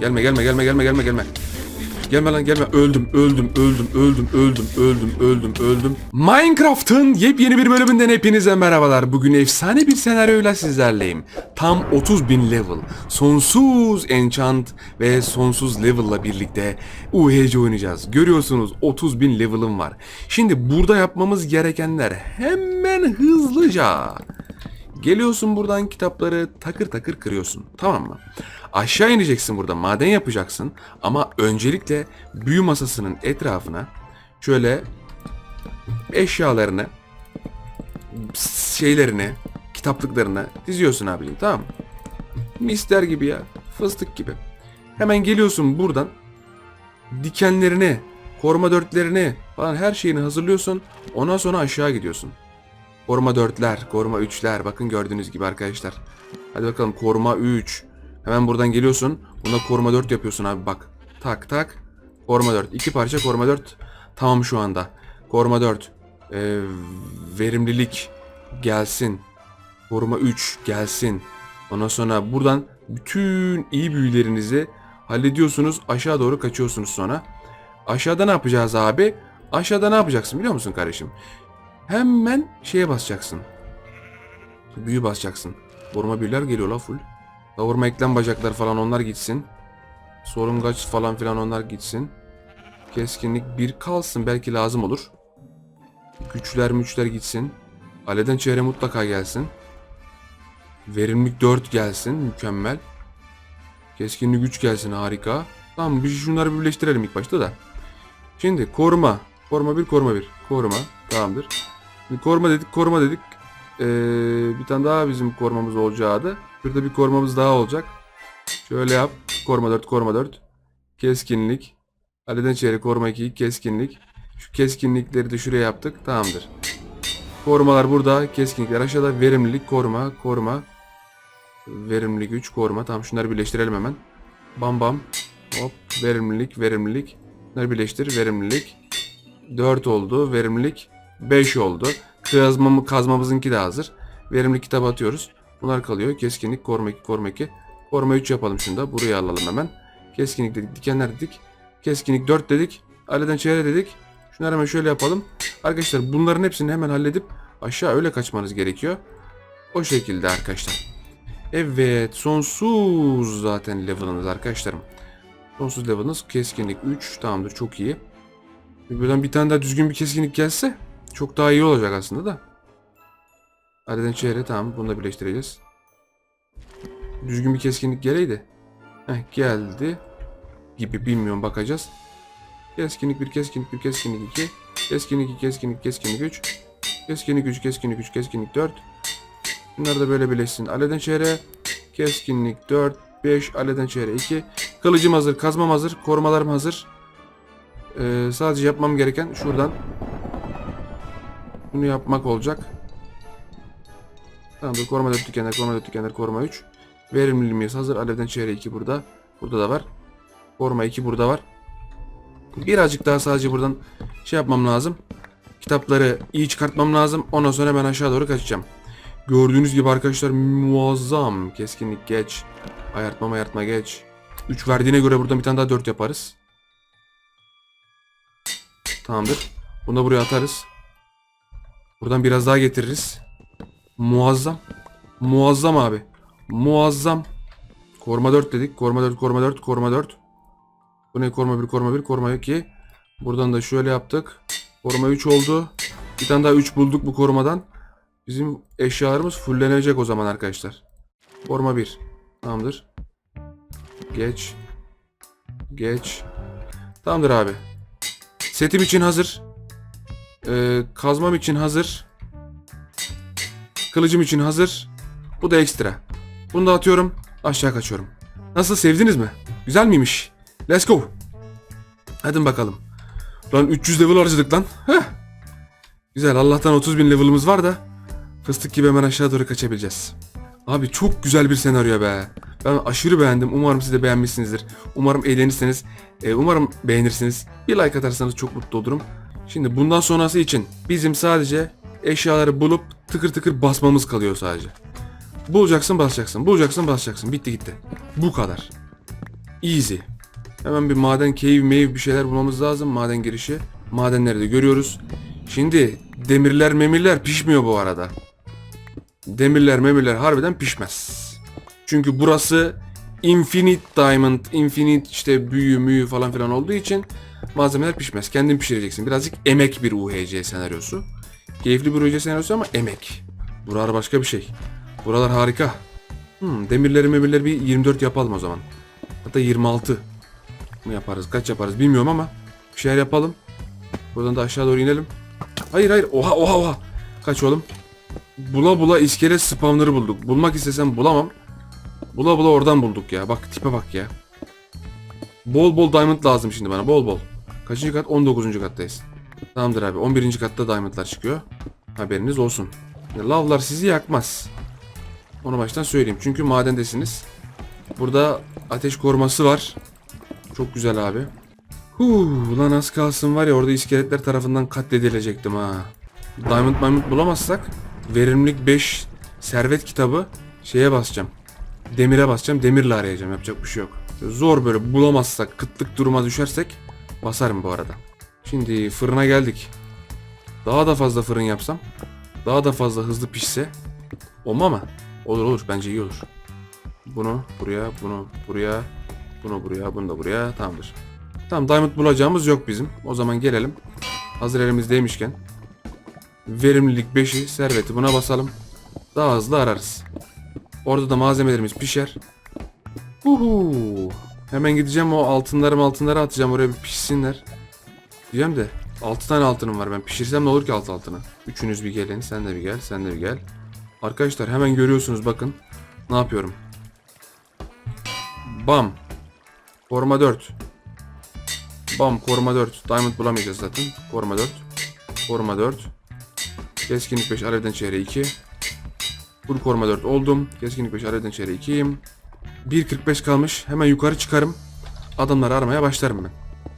Gelme gelme gelme gelme gelme gelme. Gelme lan gelme. Öldüm, öldüm, öldüm, öldüm, öldüm, öldüm, öldüm, öldüm. Minecraft'ın yepyeni bir bölümünden hepinize merhabalar. Bugün efsane bir senaryoyla sizlerleyim. Tam 30 bin level, sonsuz enchant ve sonsuz level'la birlikte UHC oynayacağız. Görüyorsunuz 30 bin level'ım var. Şimdi burada yapmamız gerekenler hemen hızlıca. Geliyorsun buradan kitapları takır takır kırıyorsun. Tamam mı? Aşağı ineceksin burada maden yapacaksın. Ama öncelikle büyü masasının etrafına şöyle eşyalarını şeylerini kitaplıklarını diziyorsun abicim tamam mı? Mister gibi ya fıstık gibi. Hemen geliyorsun buradan dikenlerini koruma dörtlerini falan her şeyini hazırlıyorsun. Ondan sonra aşağı gidiyorsun. Koruma 4'ler, koruma 3'ler. Bakın gördüğünüz gibi arkadaşlar. Hadi bakalım koruma 3. Hemen buradan geliyorsun. Buna koruma 4 yapıyorsun abi bak. Tak tak. Koruma 4. İki parça koruma 4. Tamam şu anda. Koruma 4. Ee, verimlilik gelsin. Koruma 3 gelsin. Ondan sonra buradan bütün iyi büyülerinizi hallediyorsunuz. Aşağı doğru kaçıyorsunuz sonra. Aşağıda ne yapacağız abi? Aşağıda ne yapacaksın biliyor musun kardeşim? Hemen şeye basacaksın. Büyü basacaksın. Koruma büyüler geliyor la full. Kavurma eklem bacaklar falan onlar gitsin. Sorungaç falan filan onlar gitsin. Keskinlik bir kalsın belki lazım olur. Güçler müçler gitsin. Aleden çehre mutlaka gelsin. Verimlilik 4 gelsin mükemmel. Keskinlik 3 gelsin harika. Tamam biz şunları birleştirelim ilk başta da. Şimdi koruma. Koruma 1 koruma 1. Koruma tamamdır. Şimdi koruma dedik koruma dedik. Ee, bir tane daha bizim korumamız olacaktı. Şurada bir korumamız daha olacak. Şöyle yap. Koruma 4 koruma 4. Keskinlik. Aleden çeyrek koruma 2 keskinlik. Şu keskinlikleri de şuraya yaptık. Tamamdır. Korumalar burada. Keskinlikler aşağıda. Verimlilik koruma koruma. Verimlilik 3 koruma. Tamam şunları birleştirelim hemen. Bam bam. Hop. Verimlilik verimlilik. Bunları birleştir. Verimlilik. 4 oldu. Verimlilik 5 oldu. Kazmamı, kazmamızınki de hazır. Verimli kitap atıyoruz. Bunlar kalıyor. Keskinlik, koruma 2, koruma 2. Koruma 3 yapalım şunu da. Buraya alalım hemen. Keskinlik dedik, dikenler dedik. Keskinlik 4 dedik. Aleden çevre dedik. Şunları hemen şöyle yapalım. Arkadaşlar bunların hepsini hemen halledip aşağı öyle kaçmanız gerekiyor. O şekilde arkadaşlar. Evet sonsuz zaten level'ınız arkadaşlarım. Sonsuz level'ınız keskinlik 3 tamamdır çok iyi. Buradan bir tane daha düzgün bir keskinlik gelse çok daha iyi olacak aslında da. Aleden çeyre tamam bunu da birleştireceğiz. Düzgün bir keskinlik geleydi. Heh geldi. Gibi bilmiyorum bakacağız. Keskinlik 1, keskinlik 1, keskinlik 2. Keskinlik 2, keskinlik, keskinlik 3. Keskinlik 3, keskinlik 3, keskinlik 4. Bunlar da böyle birleşsin. Aleden çeyre. Keskinlik 4, 5. Aleden çeyre 2. Kılıcım hazır, kazmam hazır, korumalarım hazır. Ee, sadece yapmam gereken şuradan bunu yapmak olacak. Tamamdır. Koruma 4 tükenler, koruma 4 tükenler, koruma 3. Verimliliğimiz hazır. Alevden çeyre 2 burada. Burada da var. Koruma 2 burada var. Birazcık daha sadece buradan şey yapmam lazım. Kitapları iyi çıkartmam lazım. Ondan sonra ben aşağı doğru kaçacağım. Gördüğünüz gibi arkadaşlar muazzam. Keskinlik geç. Ayartma ayartma geç. 3 verdiğine göre buradan bir tane daha 4 yaparız. Tamamdır. Bunu da buraya atarız. Buradan biraz daha getiririz. Muazzam. Muazzam abi. Muazzam. Koruma 4 dedik. Koruma 4, koruma 4, koruma 4. Bu ne? Koruma 1, koruma 1, koruma 2. Buradan da şöyle yaptık. Koruma 3 oldu. Bir tane daha 3 bulduk bu korumadan. Bizim eşyalarımız fullenecek o zaman arkadaşlar. Koruma 1. Tamamdır. Geç. Geç. Tamamdır abi. Setim için hazır. Ee, kazmam için hazır. Kılıcım için hazır. Bu da ekstra. Bunu da atıyorum. Aşağı kaçıyorum. Nasıl sevdiniz mi? Güzel miymiş? Let's go. Hadi bakalım. Lan 300 level harcadık lan. Heh. Güzel Allah'tan 30 bin level'ımız var da fıstık gibi hemen aşağı doğru kaçabileceğiz. Abi çok güzel bir senaryo be. Ben aşırı beğendim. Umarım siz de beğenmişsinizdir. Umarım eğlenirsiniz. Ee, umarım beğenirsiniz. Bir like atarsanız çok mutlu olurum. Şimdi bundan sonrası için bizim sadece eşyaları bulup tıkır tıkır basmamız kalıyor sadece. Bulacaksın basacaksın. Bulacaksın basacaksın. Bitti gitti. Bu kadar. Easy. Hemen bir maden cave mave bir şeyler bulmamız lazım. Maden girişi. Madenleri de görüyoruz. Şimdi demirler memirler pişmiyor bu arada. Demirler memirler harbiden pişmez. Çünkü burası infinite diamond, infinite işte büyü müyü falan filan olduğu için malzemeler pişmez. Kendin pişireceksin. Birazcık emek bir UHC senaryosu. Keyifli bir UHC senaryosu ama emek. Buralar başka bir şey. Buralar harika. Hmm, demirleri memirleri bir 24 yapalım o zaman. Hatta 26 mı yaparız? Kaç yaparız bilmiyorum ama bir şeyler yapalım. Buradan da aşağı doğru inelim. Hayır hayır. Oha oha oha. Kaç oğlum. Bula bula iskelet spamları bulduk. Bulmak istesem bulamam. Bula bula oradan bulduk ya. Bak tipe bak ya. Bol bol diamond lazım şimdi bana. Bol bol. Kaçıncı kat? 19. kattayız. Tamamdır abi. 11. katta diamondlar çıkıyor. Haberiniz olsun. Lavlar sizi yakmaz. Onu baştan söyleyeyim. Çünkü madendesiniz. Burada ateş koruması var. Çok güzel abi. Huu, lan az kalsın var ya orada iskeletler tarafından katledilecektim ha. Diamond Diamond bulamazsak verimlilik 5 servet kitabı şeye basacağım. Demire basacağım. Demirle arayacağım. Yapacak bir şey yok. Zor böyle bulamazsak, kıtlık duruma düşersek basarım bu arada. Şimdi fırına geldik. Daha da fazla fırın yapsam, daha da fazla hızlı pişse olma mı? Olur olur bence iyi olur. Bunu buraya, bunu buraya, bunu buraya, bunu da buraya. Tamamdır. Tamam diamond bulacağımız yok bizim. O zaman gelelim. Hazır elimizdeymişken. Verimlilik 5'i serveti buna basalım. Daha hızlı ararız. Orada da malzemelerimiz pişer. Uhu. Hemen gideceğim o altınlarım altınları atacağım oraya bir pişsinler. Diyeceğim de 6 tane altınım var ben pişirsem ne olur ki alt altını. Üçünüz bir gelin sen de bir gel sen de bir gel. Arkadaşlar hemen görüyorsunuz bakın. Ne yapıyorum. Bam. Koruma 4. Bam koruma 4. Diamond bulamayacağız zaten. Koruma 4. Koruma 4. Keskinlik 5 alevden çeyreği 2. Full koruma 4 oldum. Keskinlik 5 alevden çeyreği 2'yim. 1.45 kalmış. Hemen yukarı çıkarım. Adamları aramaya başlarım ben.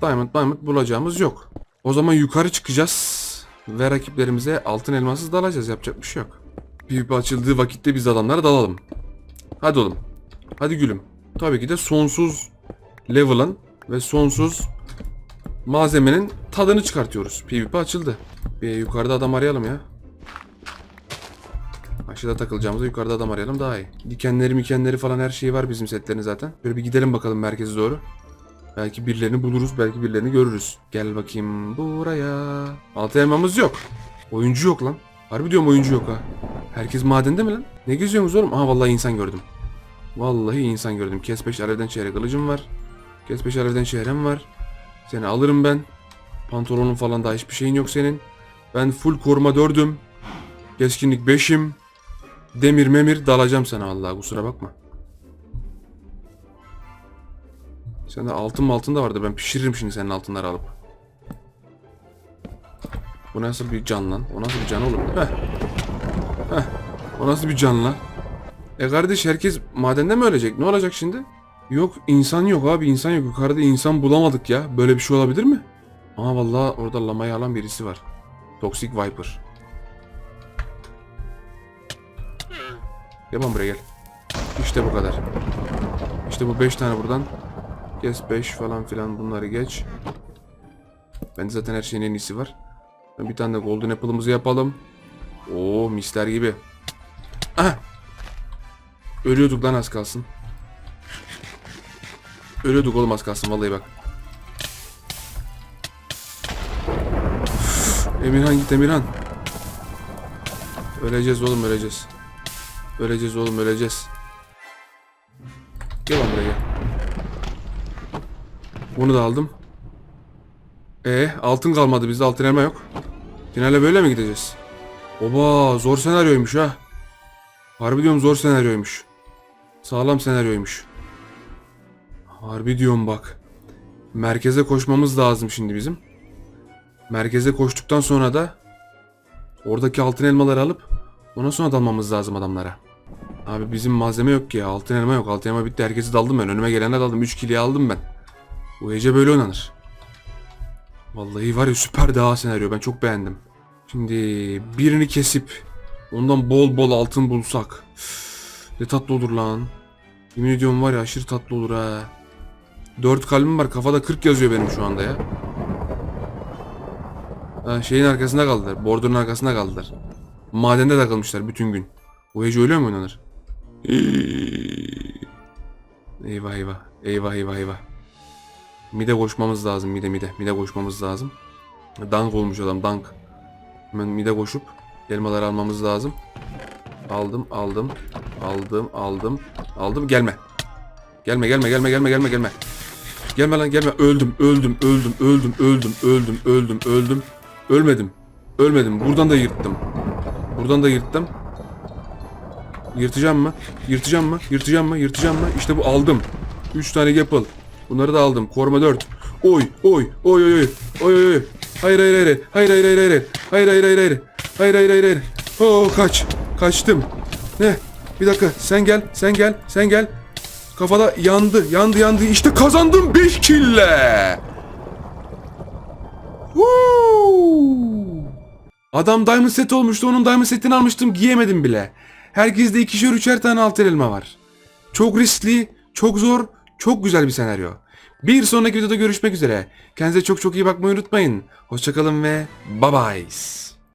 Diamond Diamond bulacağımız yok. O zaman yukarı çıkacağız. Ve rakiplerimize altın elmasız dalacağız. Yapacak bir şey yok. PvP açıldığı vakitte biz adamlara dalalım. Hadi oğlum. Hadi gülüm. Tabii ki de sonsuz level'ın ve sonsuz malzemenin tadını çıkartıyoruz. PvP açıldı. Bir yukarıda adam arayalım ya. Aşağıda takılacağımızda yukarıda adam arayalım daha iyi. Dikenleri mikenleri falan her şeyi var bizim setlerin zaten. Böyle bir gidelim bakalım merkeze doğru. Belki birilerini buluruz, belki birilerini görürüz. Gel bakayım buraya. Altı elmamız yok. Oyuncu yok lan. Harbi diyorum oyuncu yok ha. Herkes madende mi lan? Ne geziyorsunuz oğlum? Aha vallahi insan gördüm. Vallahi insan gördüm. Kes 5 alevden çeyrek kılıcım var. Kes 5 alevden çeyrem var. Seni alırım ben. Pantolonun falan da hiçbir şeyin yok senin. Ben full koruma dördüm. Keskinlik 5'im. Demir memir dalacağım sana vallahi kusura bakma. Sende altın altın da vardı. Ben pişiririm şimdi senin altınları alıp. Bu nasıl bir can lan? O nasıl bir can oğlum? Heh. Heh. O nasıl bir can lan? E kardeş herkes madende mi ölecek? Ne olacak şimdi? Yok insan yok abi insan yok. Yukarıda insan bulamadık ya. Böyle bir şey olabilir mi? Ama vallahi orada lamayı alan birisi var. Toxic Viper. Lan buraya gel. İşte bu kadar. İşte bu 5 tane buradan. Kes 5 falan filan bunları geç. Bende zaten her şeyin en iyisi var. Bir tane de golden apple'ımızı yapalım. Oo misler gibi. Aha. Ölüyorduk lan az kalsın. Ölüyorduk oğlum az kalsın vallahi bak. Emirhan git Emirhan. Öleceğiz oğlum öleceğiz. Öleceğiz oğlum öleceğiz. Gel lan buraya gel. Bunu da aldım. E altın kalmadı bizde altın elma yok. Finale böyle mi gideceğiz? Oba zor senaryoymuş ha. Harbi diyorum zor senaryoymuş. Sağlam senaryoymuş. Harbi diyorum bak. Merkeze koşmamız lazım şimdi bizim. Merkeze koştuktan sonra da oradaki altın elmaları alıp ondan sonra dalmamız lazım adamlara. Abi bizim malzeme yok ki ya. Altın elma yok. Altın elma bitti. Herkesi daldım ben. Önüme gelene daldım. 3 kiliyi aldım ben. Bu gece böyle oynanır. Vallahi var ya süper daha senaryo. Ben çok beğendim. Şimdi birini kesip ondan bol bol altın bulsak. ne tatlı olur lan. Yemin ediyorum var ya aşırı tatlı olur ha. 4 kalbim var. Kafada 40 yazıyor benim şu anda ya. Ha, şeyin arkasında kaldılar. Bordurun arkasında kaldılar. Madende takılmışlar bütün gün. Bu hece öyle mi oynanır? Eyvah eyvah. Eyvah eyvah eyvah. Mide koşmamız lazım. Mide mide. Mide koşmamız lazım. Dank olmuş adam dank. Hemen mide koşup elmaları almamız lazım. Aldım aldım. Aldım aldım. Aldım gelme. Gelme gelme gelme gelme gelme gelme. Gelme lan gelme. Öldüm öldüm öldüm öldüm öldüm öldüm öldüm öldüm. Ölmedim. Ölmedim. Buradan da yırttım. Buradan da yırttım. Yırtacağım mı? Yırtacağım mı? Yırtacağım mı? Yırtacağım mı? İşte bu aldım. 3 tane gapple. Bunları da aldım. Koruma 4. Oy oy oy oy oy. Oy oy oy. Hayır hayır hayır. Hayır hayır hayır hayır. Hayır hayır hayır hayır. Hayır hayır hayır hayır. Oo kaç. Kaçtım. Ne? Bir dakika. Sen gel. Sen gel. Sen gel. Kafada yandı. Yandı yandı. İşte kazandım 5 kille. Woo! Adam diamond set olmuştu. Onun diamond setini almıştım. Giyemedim bile. Herkeste ikişer üçer tane altın elma var. Çok riskli, çok zor, çok güzel bir senaryo. Bir sonraki videoda görüşmek üzere. Kendinize çok çok iyi bakmayı unutmayın. Hoşçakalın ve bye bye.